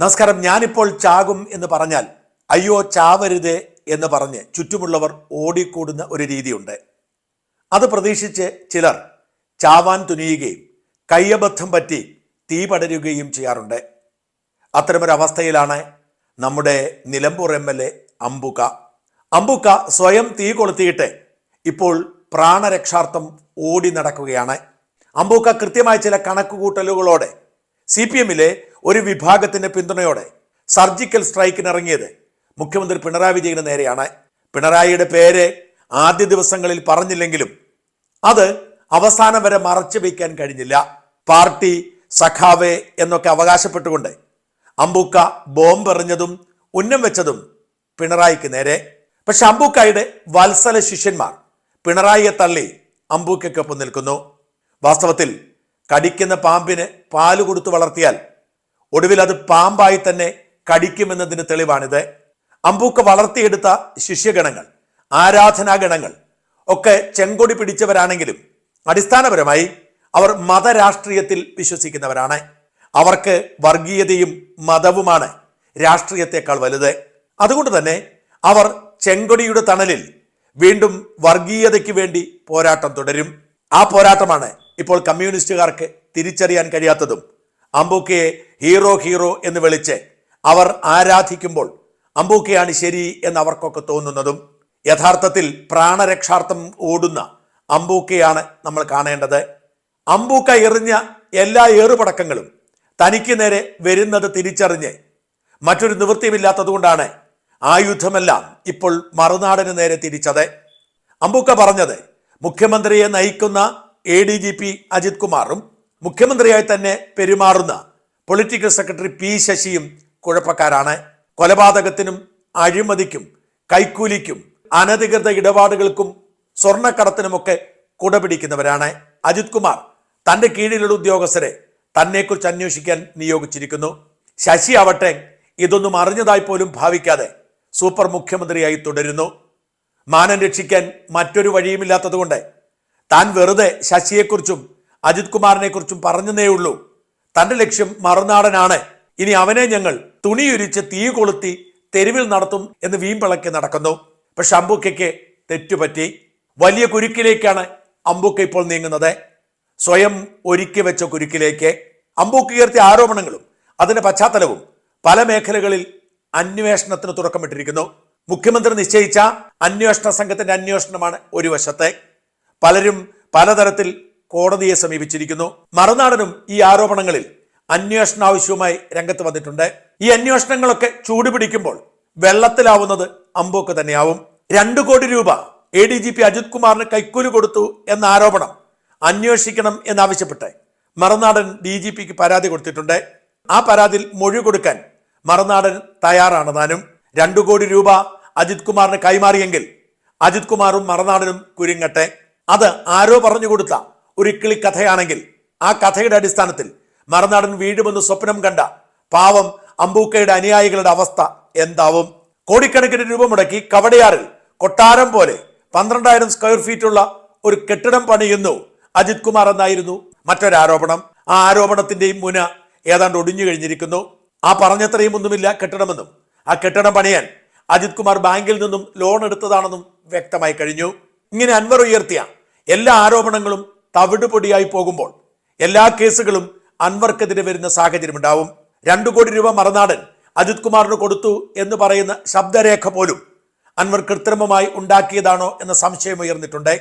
നമസ്കാരം. ഞാനിപ്പോൾ ചാകും എന്ന് പറഞ്ഞാൽ അയ്യോ ചാവരുത് എന്ന് പറഞ്ഞ് ചുറ്റുമുള്ളവർ ഓടിക്കൂടുന്ന ഒരു രീതിയുണ്ട്. അത് പ്രതീക്ഷിച്ച് ചിലർ ചാവാൻ തുനിയുകയും കയ്യബദ്ധം പറ്റി തീ പടരുകയും ചെയ്യാറുണ്ട്. അത്തരമൊരവസ്ഥയിലാണ് നമ്മുടെ Nilambur M L A Ambukka Ambukka സ്വയം തീ കൊളുത്തിയിട്ട് ഇപ്പോൾ പ്രാണരക്ഷാർത്ഥം ഓടി നടക്കുകയാണ്. അമ്പൂക്ക കൃത്യമായ ചില കണക്കുകൂട്ടലുകളോടെ സി പി എമ്മിലെ ഒരു വിഭാഗത്തിന്റെ പിന്തുണയോടെ സർജിക്കൽ സ്ട്രൈക്കിന് ഇറങ്ങിയത് മുഖ്യമന്ത്രി പിണറായി വിജയന് നേരെയാണ്. പിണറായിയുടെ പേര് ആദ്യ ദിവസങ്ങളിൽ പറഞ്ഞില്ലെങ്കിലും അത് അവസാനം വരെ മറച്ചു വയ്ക്കാൻ കഴിഞ്ഞില്ല. പാർട്ടി സഖാവെ എന്നൊക്കെ അവകാശപ്പെട്ടുകൊണ്ട് അമ്പൂക്ക ബോംബ് എറിഞ്ഞതും ഉന്നം വെച്ചതും പിണറായിക്ക് നേരെ. പക്ഷെ അമ്പൂക്കായുടെ വത്സല ശിഷ്യന്മാർ പിണറായിയെ തള്ളി അമ്പൂക്കൊപ്പം നിൽക്കുന്നു. വാസ്തവത്തിൽ കടിക്കുന്ന പാമ്പിന് പാൽ കൊടുത്തു വളർത്തിയാൽ ഒടുവിൽ അത് പാമ്പായി തന്നെ കടിക്കുമെന്നതിന് തെളിവാണിത്. അമ്പൂക്ക വളർത്തിയെടുത്ത ശിഷ്യഗണങ്ങൾ ആരാധനാഗണങ്ങൾ ഒക്കെ ചെങ്കൊടി പിടിച്ചവരാണെങ്കിലും അടിസ്ഥാനപരമായി അവർ മതരാഷ്ട്രീയത്തിൽ വിശ്വസിക്കുന്നവരാണ്. അവർക്ക് വർഗീയതയും മതവുമാണ് രാഷ്ട്രീയത്തെക്കാൾ വലുത്. അതുകൊണ്ട് തന്നെ അവർ ചെങ്കൊടിയുടെ തണലിൽ വീണ്ടും വർഗീയതയ്ക്ക് വേണ്ടി പോരാട്ടം തുടരും. ആ പോരാട്ടമാണ് ഇപ്പോൾ കമ്മ്യൂണിസ്റ്റുകാർക്ക് തിരിച്ചറിയാൻ കഴിയാത്തതും അമ്പൂക്കയെ ഹീറോ ഹീറോ എന്ന് വിളിച്ച് അവർ ആരാധിക്കുമ്പോൾ അമ്പൂക്കയാണ് ശരി എന്ന് അവർക്കൊക്കെ തോന്നുന്നതും യഥാർത്ഥത്തിൽ പ്രാണരക്ഷാർത്ഥം ഓടുന്ന അമ്പൂക്കയാണ് നമ്മൾ കാണേണ്ടത്. അമ്പൂക്ക എറിഞ്ഞ എല്ലാ ഏറുപടക്കങ്ങളും തനിക്ക് നേരെ വരുന്നത് തിരിച്ചറിഞ്ഞ് മറ്റൊരു നിവൃത്തിയുമില്ലാത്തതുകൊണ്ടാണ് ആയുധമെല്ലാം ഇപ്പോൾ മറുനാടിന് നേരെ തിരിച്ചത്. അമ്പൂക്ക പറഞ്ഞത് മുഖ്യമന്ത്രിയെ നയിക്കുന്ന A D G P Ajith കുമാറും മുഖ്യമന്ത്രിയായി തന്നെ പെരുമാറുന്ന പൊളിറ്റിക്കൽ സെക്രട്ടറി പി ശശിയും കുഴപ്പക്കാരാണ്. കൊലപാതകത്തിനും അഴിമതിക്കും കൈക്കൂലിക്കും അനധികൃത ഇടപാടുകൾക്കും സ്വർണക്കടത്തിനുമൊക്കെ കുടപിടിക്കുന്നവരാണ്. അജിത് കുമാർ തന്റെ കീഴിലുള്ള ഉദ്യോഗസ്ഥരെ തന്നെക്കുറിച്ച് അന്വേഷിക്കാൻ നിയോഗിച്ചിരിക്കുന്നു. ശശി ആവട്ടെ ഇതൊന്നും അറിഞ്ഞതായി പോലും ഭാവിക്കാതെ സൂപ്പർ മുഖ്യമന്ത്രിയായി തുടരുന്നു. മാനം രക്ഷിക്കാൻ മറ്റൊരു വഴിയുമില്ലാത്തതുകൊണ്ട് താൻ വെറുതെ ശശിയെക്കുറിച്ചും അജിത് കുമാറിനെ കുറിച്ചും പറഞ്ഞതേ ഉള്ളൂ. തന്റെ ലക്ഷ്യം മറുനാടനാണ്. ഇനി അവനെ ഞങ്ങൾ തുണിയുരിച്ച് തീ കൊളുത്തി തെരുവിൽ നടത്തും എന്ന് വീമ്പിളക്കി നടക്കുന്നു. പക്ഷെ അമ്പുക്കയ്ക്ക് തെറ്റുപറ്റി. വലിയ കുരുക്കിലേക്കാണ് അമ്പുക്ക ഇപ്പോൾ നീങ്ങുന്നത്. സ്വയം ഒരുക്കി വെച്ച കുരുക്കിലേക്ക് അമ്പുക്ക് ഉയർത്തിയ ആരോപണങ്ങളും അതിന്റെ പശ്ചാത്തലവും പല മേഖലകളിൽ അന്വേഷണത്തിന് തുടക്കമിട്ടിരിക്കുന്നു. മുഖ്യമന്ത്രി നിശ്ചയിച്ച അന്വേഷണ സംഘത്തിന്റെ അന്വേഷണമാണ് ഒരു വശത്തെ. പലരും പലതരത്തിൽ കോടതിയെ സമീപിച്ചിരിക്കുന്നു. മറുനാടനും ഈ ആരോപണങ്ങളിൽ അന്വേഷണ ആവശ്യവുമായി രംഗത്ത് വന്നിട്ടുണ്ട്. ഈ അന്വേഷണങ്ങളൊക്കെ ചൂടുപിടിക്കുമ്പോൾ വെള്ളത്തിലാവുന്നത് അമ്പോക്ക് തന്നെയാവും. രണ്ടു കോടി രൂപ A D G P Ajith കുമാറിന് കൈക്കൂലി കൊടുത്തു എന്ന ആരോപണം അന്വേഷിക്കണം എന്നാവശ്യപ്പെട്ട് മറുനാടൻ ഡി ജി പിക്ക് പരാതി കൊടുത്തിട്ടുണ്ട്. ആ പരാതിയിൽ മൊഴി കൊടുക്കാൻ മറുനാടൻ തയ്യാറാണ് താനും. രണ്ടു കോടി രൂപ അജിത് കുമാറിന് കൈമാറിയെങ്കിൽ അജിത് കുമാറും മറുനാടനും കുരുങ്ങട്ടെ. അത് ആരോ പറഞ്ഞു കൊടുത്ത ഒരു ഇക്കിളി കഥയാണെങ്കിൽ ആ കഥയുടെ അടിസ്ഥാനത്തിൽ മറുനാടൻ വീഴുമെന്ന് സ്വപ്നം കണ്ട പാവം അമ്പൂക്കയുടെ അനുയായികളുടെ അവസ്ഥ എന്താവും? കോടിക്കണക്കിന് രൂപ മുടക്കി കവടയാറിൽ കൊട്ടാരം പോലെ പന്ത്രണ്ടായിരം സ്ക്വയർ ഫീറ്റുള്ള ഒരു കെട്ടിടം പണിയുന്നു അജിത് കുമാർ എന്നായിരുന്നു മറ്റൊരാരോപണം. ആ ആരോപണത്തിന്റെയും മുന ഏതാണ്ട് ഒടിഞ്ഞു കഴിഞ്ഞിരിക്കുന്നു. ആ പറഞ്ഞത്രയും ഒന്നുമില്ല കെട്ടിടമെന്നും. ആ കെട്ടിടം പണിയാൻ അജിത് കുമാർ ബാങ്കിൽ നിന്നും ലോൺ എടുത്തതാണെന്നും വ്യക്തമായി കഴിഞ്ഞു. ഇങ്ങനെ അൻവർ ഉയർത്തിയ എല്ലാ ആരോപണങ്ങളും തവിടുപൊടിയായി പോകുമ്പോൾ എല്ലാ കേസുകളും അൻവർക്കെതിരെ വരുന്ന സാഹചര്യം ഉണ്ടാവും. രണ്ടു കോടി രൂപ മറനാടൻ അജിത് കുമാറിന് കൊടുത്തു എന്ന് പറയുന്ന ശബ്ദരേഖ പോലും അൻവർ കൃത്രിമമായി ഉണ്ടാക്കിയതാണോ എന്ന സംശയം ഉയർന്നിട്ടുണ്ട്.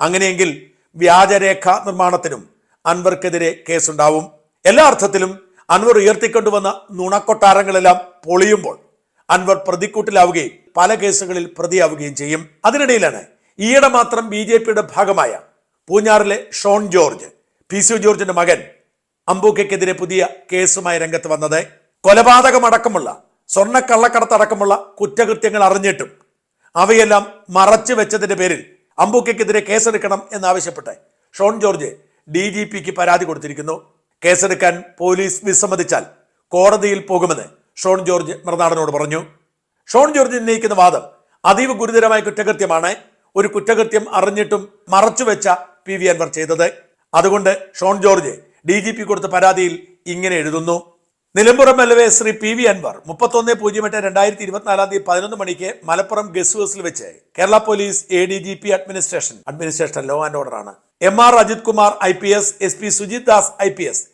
അങ്ങനെയെങ്കിൽ വ്യാജരേഖ നിർമ്മാണത്തിനും അൻവർക്കെതിരെ കേസുണ്ടാവും. എല്ലാ അർത്ഥത്തിലും അൻവർ ഉയർത്തിക്കൊണ്ടുവന്ന നുണക്കൊട്ടാരങ്ങളെല്ലാം പൊളിയുമ്പോൾ അൻവർ പ്രതിക്കൂട്ടിലാവുകയും പല കേസുകളിൽ പ്രതിയാവുകയും ചെയ്യും. അതിനിടയിലാണ് ഈയിടെ മാത്രം ബി ജെ പിയുടെ ഭാഗമായ പൂഞ്ഞാറിലെ ഷോൺ ജോർജ് പി സി ജോർജിന്റെ മകൻ അമ്പൂക്കയ്ക്കെതിരെ പുതിയ കേസുമായി രംഗത്ത് വന്നത് കൊലപാതകമടക്കമുള്ള സ്വർണക്കള്ളക്കടത്തടക്കമുള്ള കുറ്റകൃത്യങ്ങൾ അറിഞ്ഞിട്ടും അവയെല്ലാം മറച്ചു വെച്ചതിന്റെ പേരിൽ അമ്പൂക്കയ്ക്കെതിരെ കേസെടുക്കണം എന്നാവശ്യപ്പെട്ട് ഷോൺ ജോർജ് ഡി ജി പിക്ക് പരാതി കൊടുത്തിരിക്കുന്നു. കേസെടുക്കാൻ പോലീസ് വിസമ്മതിച്ചാൽ കോടതിയിൽ പോകുമെന്ന് ഷോൺ ജോർജ് മൃതാടനോട് പറഞ്ഞു. ഷോൺ ജോർജ് ഉന്നയിക്കുന്ന വാദം അതീവ ഗുരുതരമായ കുറ്റകൃത്യമാണ്. ഒരു കുറ്റകൃത്യം അറിഞ്ഞിട്ടും മറച്ചുവെച്ച പി. വി. അൻവർ ചെയ്തത്. അതുകൊണ്ട് Shone George D G P കൊടുത്ത പരാതിയിൽ ഇങ്ങനെ എഴുതുന്നു. Nilambur L Shri P. V. Anvar മുപ്പത്തൊന്ന് പൂജ്യം എട്ട് രണ്ടായിരത്തി ഇരുപത്തിനാലാം തീയതി പതിനൊന്ന് മണിക്ക് മലപ്പുറം ഗസ്റ്റ് ഹൗസിൽ വെച്ച് Kerala police A D G P administration administration law and order ആണ്. M R Ajith Kumar I P S S P Sujith Das I P S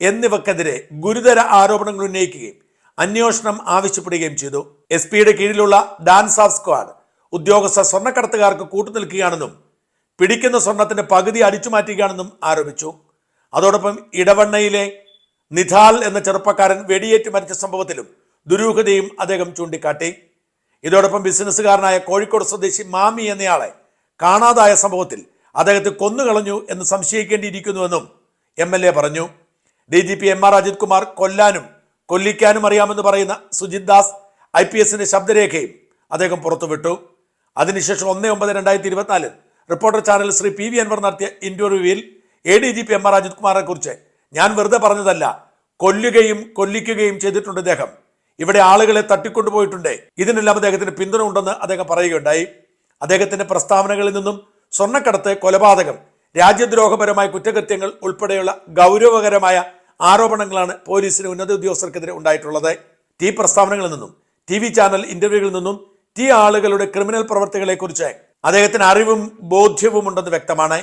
എന്നിവക്കെതിരെ ഗുരുതര ആരോപണങ്ങൾ ഉന്നയിക്കുകയും അന്വേഷണം ആവശ്യപ്പെടുകയും ചെയ്തു. എസ് പിയുടെ കീഴിലുള്ള ഡാൻസ് ഓഫ് സ്ക്വാഡ് ഉദ്യോഗസ്ഥ സ്വർണക്കടത്തുകാർക്ക് കൂട്ടുനിൽക്കുകയാണെന്നും പിടിക്കുന്ന സ്വർണത്തിന്റെ പകുതി അടിച്ചു മാറ്റുകയാണെന്നും ആരോപിച്ചു. അതോടൊപ്പം ഇടവണ്ണയിലെ നിധാൽ എന്ന ചെറുപ്പക്കാരൻ വെടിയേറ്റ് മരിച്ച സംഭവത്തിലും ദുരൂഹതയും അദ്ദേഹം ചൂണ്ടിക്കാട്ടി. ഇതോടൊപ്പം ബിസിനസ്സുകാരനായ കോഴിക്കോട് സ്വദേശി മാമി എന്നയാളെ കാണാതായ സംഭവത്തിൽ അദ്ദേഹത്തെ കൊന്നുകളഞ്ഞു എന്ന് സംശയിക്കേണ്ടിയിരിക്കുന്നുവെന്നും എം എൽ എ പറഞ്ഞു. D G P M R Ajith Kumar കൊല്ലാനും കൊല്ലിക്കാനും അറിയാമെന്ന് പറയുന്ന സുജിത് ദാസ് ഐ പി എസിന്റെ ശബ്ദരേഖയും അദ്ദേഹം പുറത്തുവിട്ടു. അതിനുശേഷം ഒന്ന് ഒമ്പത് രണ്ടായിരത്തി ഇരുപത്തിനാല് reporter channel Shri P V Anvar നടത്തിയ ഇന്റർവ്യൂവിൽ A D G P M R Ajith കുമാറിനെ കുറിച്ച് ഞാൻ വെറുതെ പറഞ്ഞതല്ല കൊല്ലുകയും കൊല്ലിക്കുകയും ചെയ്തിട്ടുണ്ട് അദ്ദേഹം ഇവിടെ ആളുകളെ തട്ടിക്കൊണ്ടുപോയിട്ടുണ്ട്. ഇതിനെല്ലാം അദ്ദേഹത്തിന് പിന്തുണ ഉണ്ടെന്ന് അദ്ദേഹം പറയുകയുണ്ടായി. അദ്ദേഹത്തിന്റെ പ്രസ്താവനകളിൽ നിന്നും സ്വർണക്കടത്ത് കൊലപാതകം രാജ്യദ്രോഹപരമായ കുറ്റകൃത്യങ്ങൾ ഉൾപ്പെടെയുള്ള ഗൗരവകരമായ ആരോപണങ്ങളാണ് പോലീസിന് ഉന്നത ഉദ്യോഗസ്ഥർക്കെതിരെ ഉണ്ടായിട്ടുള്ളത്. ടി പ്രസ്താവനകളിൽ നിന്നും ടി ചാനൽ ഇന്റർവ്യൂകളിൽ നിന്നും ടി ആളുകളുടെ ക്രിമിനൽ പ്രവർത്തികളെക്കുറിച്ച് അദ്ദേഹത്തിന് അറിവും ബോധ്യവും ഉണ്ടെന്ന് വ്യക്തമാണ്.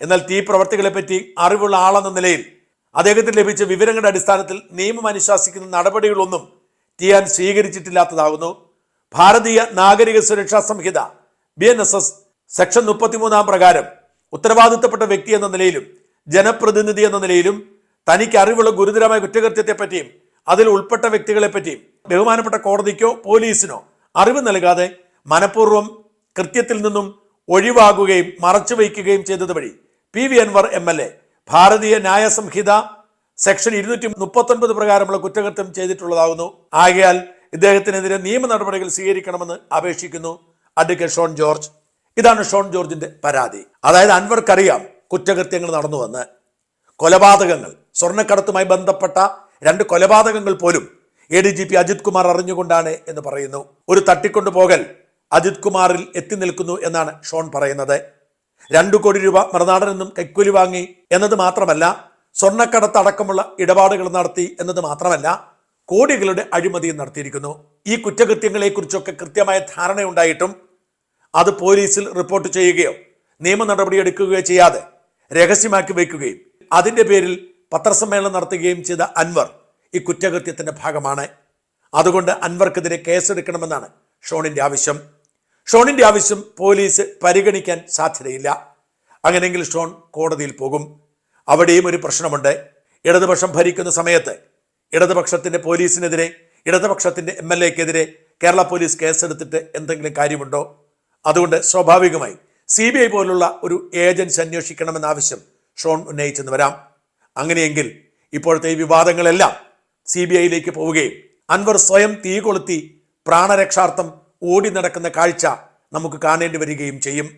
എന്നാൽ തീ പ്രവർത്തികളെ പറ്റി അറിവുള്ള ആളെന്ന നിലയിൽ അദ്ദേഹത്തിന് ലഭിച്ച വിവരങ്ങളുടെ അടിസ്ഥാനത്തിൽ നിയമം അനുശാസിക്കുന്ന നടപടികളൊന്നും ടിയാൻ സ്വീകരിച്ചിട്ടില്ലാത്തതാകുന്നു. Bharatiya Nagarik Suraksha Sanhita B N S S section മുപ്പത്തിമൂന്നാം പ്രകാരം ഉത്തരവാദിത്തപ്പെട്ട വ്യക്തി എന്ന നിലയിലും ജനപ്രതിനിധി എന്ന നിലയിലും തനിക്ക് അറിവുള്ള ഗുരുതരമായ കുറ്റകൃത്യത്തെപ്പറ്റിയും അതിൽ ഉൾപ്പെട്ട വ്യക്തികളെപ്പറ്റിയും ബഹുമാനപ്പെട്ട കോടതിക്കോ പോലീസിനോ അറിവ് നൽകാതെ മനഃപൂർവം കൃത്യത്തിൽ നിന്നും ഒഴിവാകുകയും മറച്ചു വയ്ക്കുകയും ചെയ്തത് വഴി P V Anvar M L A Bharatiya Nyaya Sanhita section ഇരുന്നൂറ്റി മുപ്പത്തൊൻപത് പ്രകാരമുള്ള കുറ്റകൃത്യം ചെയ്തിട്ടുള്ളതാകുന്നു ആകയാൽ ഇദ്ദേഹത്തിനെതിരെ നിയമ നടപടികൾ സ്വീകരിക്കണമെന്ന് അപേക്ഷിക്കുന്നു അഡ്വക്കേറ്റ് ഷോൺ ജോർജ്. ഇതാണ് ഷോൺ ജോർജിന്റെ പരാതി. അതായത് അൻവർക്കറിയാം കുറ്റകൃത്യങ്ങൾ നടന്നുവെന്ന്. കൊലപാതകങ്ങൾ സ്വർണക്കടത്തുമായി ബന്ധപ്പെട്ട രണ്ട് കൊലപാതകങ്ങൾ പോലും A D G P Ajith Kumar അറിഞ്ഞുകൊണ്ടാണ് എന്ന് പറയുന്നു. ഒരു തട്ടിക്കൊണ്ടുപോകൽ അജിത് കുമാറിൽ എത്തി നിൽക്കുന്നു എന്നാണ് ഷോൺ പറയുന്നത്. രണ്ടു കോടി രൂപ മറുനാടൻ നിന്നും കൈക്കൂലി വാങ്ങി എന്നത് മാത്രമല്ല സ്വർണക്കടത്ത് അടക്കമുള്ള ഇടപാടുകൾ നടത്തി എന്നത് മാത്രമല്ല കോടികളുടെ അഴിമതിയും നടത്തിയിരിക്കുന്നു. ഈ കുറ്റകൃത്യങ്ങളെക്കുറിച്ചൊക്കെ കൃത്യമായ ധാരണയുണ്ടായിട്ടും അത് പോലീസിൽ റിപ്പോർട്ട് ചെയ്യുകയോ നിയമ നടപടി എടുക്കുകയോ ചെയ്യാതെ രഹസ്യമാക്കി വയ്ക്കുകയും അതിന്റെ പേരിൽ പത്രസമ്മേളനം നടത്തുകയും ചെയ്ത അൻവർ ഈ കുറ്റകൃത്യത്തിന്റെ ഭാഗമാണ്. അതുകൊണ്ട് അൻവർക്കെതിരെ കേസെടുക്കണമെന്നാണ് ഷോണിന്റെ ആവശ്യം. ഷോണിന്റെ ആവശ്യം പോലീസ് പരിഗണിക്കാൻ സാധ്യതയില്ല. അങ്ങനെയെങ്കിൽ ഷോൺ കോടതിയിൽ പോകും. അവിടെയും ഒരു പ്രശ്നമുണ്ട്. ഇടതുപക്ഷം ഭരിക്കുന്ന സമയത്ത് ഇടതുപക്ഷത്തിന്റെ പോലീസിനെതിരെ ഇടതുപക്ഷത്തിന്റെ എം എൽ എക്കെതിരെ കേരള പോലീസ് കേസെടുത്തിട്ട് എന്തെങ്കിലും കാര്യമുണ്ടോ? അതുകൊണ്ട് സ്വാഭാവികമായി സി ബി ഐ പോലുള്ള ഒരു ഏജൻസി അന്വേഷിക്കണമെന്ന ആവശ്യം ഷോൺ ഉന്നയിച്ചെന്ന് വരാം. അങ്ങനെയെങ്കിൽ ഇപ്പോഴത്തെ ഈ വിവാദങ്ങളെല്ലാം സി ബി ഐയിലേക്ക് പോവുകയും അൻവർ സ്വയം തീ കൊളുത്തി പ്രാണരക്ഷാർത്ഥം ഓടി നടക്കുന്ന കാഴ്ച നമുക്ക് കാണേണ്ടി വരികയും ചെയ്യും.